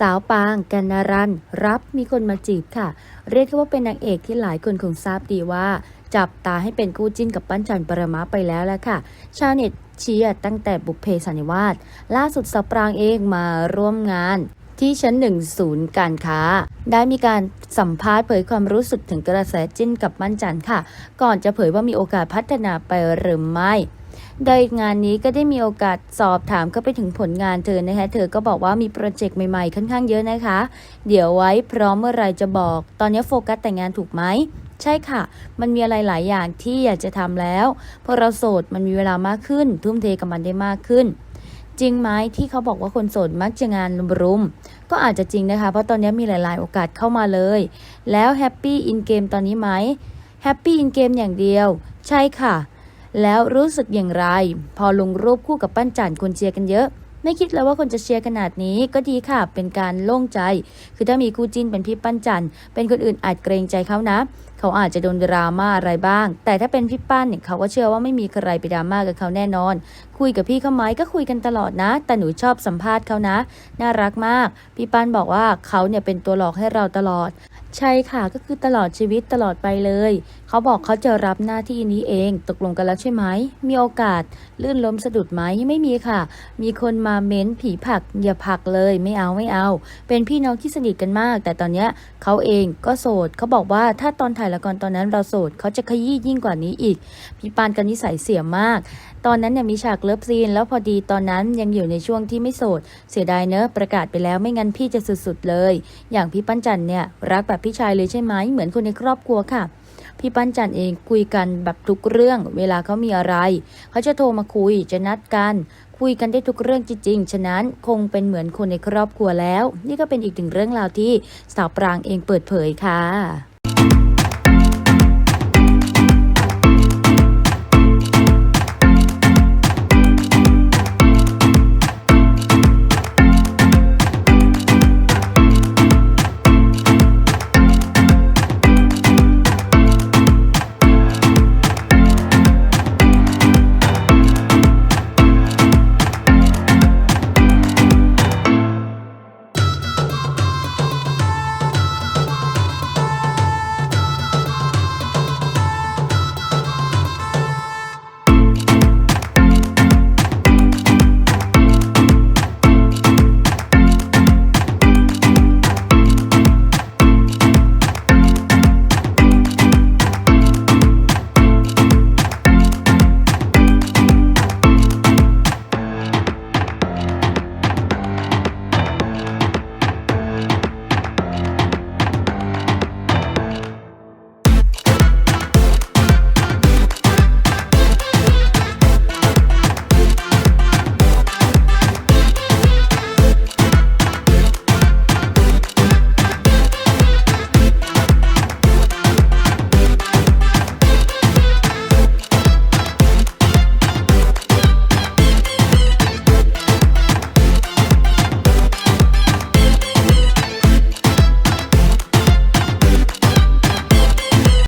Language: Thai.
สาวปางกันนารันรับมีคนมาจีบค่ะ เรียกว่าเป็นนางเอกที่หลายคนคงทราบดีว่า จับตาให้เป็นคู่จิ้นกับปั้นจันปรมาไปแล้วแหละค่ะ ชาวเน็ตเชียร์ตั้งแต่บุพเพสันนิวาสล่าสุดสาวปรางเองมาร่วมงานที่ชั้นหนึ่งศูนย์การค้า ได้มีการสัมภาษณ์เผยความรู้สึกถึงกระแสจิ้นกับปั้นจันค่ะ ก่อนจะเผยว่ามีโอกาสพัฒนาไปหรือไม่ โดยงานนี้ก็ได้มีโอกาสสอบถามก็ไปถึงผลงานเธอนะคะ เธอก็บอกว่ามีโปรเจกต์ใหม่ๆ ค่อนข้างเยอะนะคะ เดี๋ยวไว้พร้อมเมื่อไรจะบอก ตอนนี้โฟกัสแต่งงานถูกไหมใช่ค่ะ มันมีอะไรหลายอย่างที่อยากจะทำแล้วพอเราโสดมันมีเวลามากขึ้น ทุ่มเทกับมันได้มากขึ้น จริงไหมที่เขาบอกว่าคนโสดมักจะงานรุมๆก็อาจจะจริงนะคะ เพราะตอนนี้มีหลายๆ โอกาสเข้ามาเลย แล้วแฮปปี้อินเกมตอนนี้ไหมแฮปปี้อินเกมอย่างเดียว ใช่ค่ะ แล้วรู้สึกอย่างไร พอลงรูปคู่กับปั้นจันคนเชียร์กันเยอะ ไม่คิดเลยว่าคนจะเชียร์ขนาดนี้ก็ดีค่ะ เป็นการโล่งใจ คือถ้ามีคู่จิ้นเป็นพี่ปั้นจันเป็นคนอื่นอาจเกรงใจเขานะ เขาอาจจะโดนดราม่าอะไรบ้าง แต่ถ้าเป็นพี่ปั้นเนี่ยเขาก็เชื่อว่าไม่มีใครไปดราม่ากับเขาแน่นอน คุยกับพี่เขาไหมก็คุยกันตลอดนะ แต่หนูชอบสัมภาษณ์เขานะ น่ารักมาก พี่ปั้นบอกว่าเขาเนี่ยเป็นตัวหลอกให้เราตลอด ใช่ค่ะก็คือตลอดชีวิตตลอดไปเลย เขาบอกเขาจะรับหน้าที่นี้เอง ตกลงกันแล้วใช่ไหม มีโอกาสลื่นล้มสะดุดไหมไม่มีค่ะ มีคนมาเม้นผีผักอย่าผักเลยไม่เอาไม่เอา เป็นพี่น้องที่สนิทกันมาก แต่ตอนเนี้ยเขาเองก็โสดเขาบอกว่าถ้าตอนถ่ายละครตอนนั้นเราโสดเขาจะขยี้ยิ่งกว่านี้อีก พี่ปานกันนิสัยเสียมาก ตอนนั้นเนี่ยมีฉากเลิฟซีน แล้วพอดีตอนนั้นยังอยู่ในช่วงที่ไม่โสด เสียดายเนอะประกาศไปแล้วไม่งั้นพี่จะสุดๆเลย อย่างพี่ปั้นจันเนี่ยรักแบบพี่ชายเลยใช่ไหมเหมือนคนในครอบครัวค่ะ พี่ปั้นจันเองคุยกันแบบทุกเรื่อง เวลาเขามีอะไร เขาจะโทรมาคุยจะนัดกัน คุยกันได้ทุกเรื่องจริงๆ ฉะนั้นคงเป็นเหมือนคนในครอบครัวแล้ว นี่ก็เป็นอีกหนึ่งเรื่องราวที่สาวปรางเองเปิดเผยค่ะ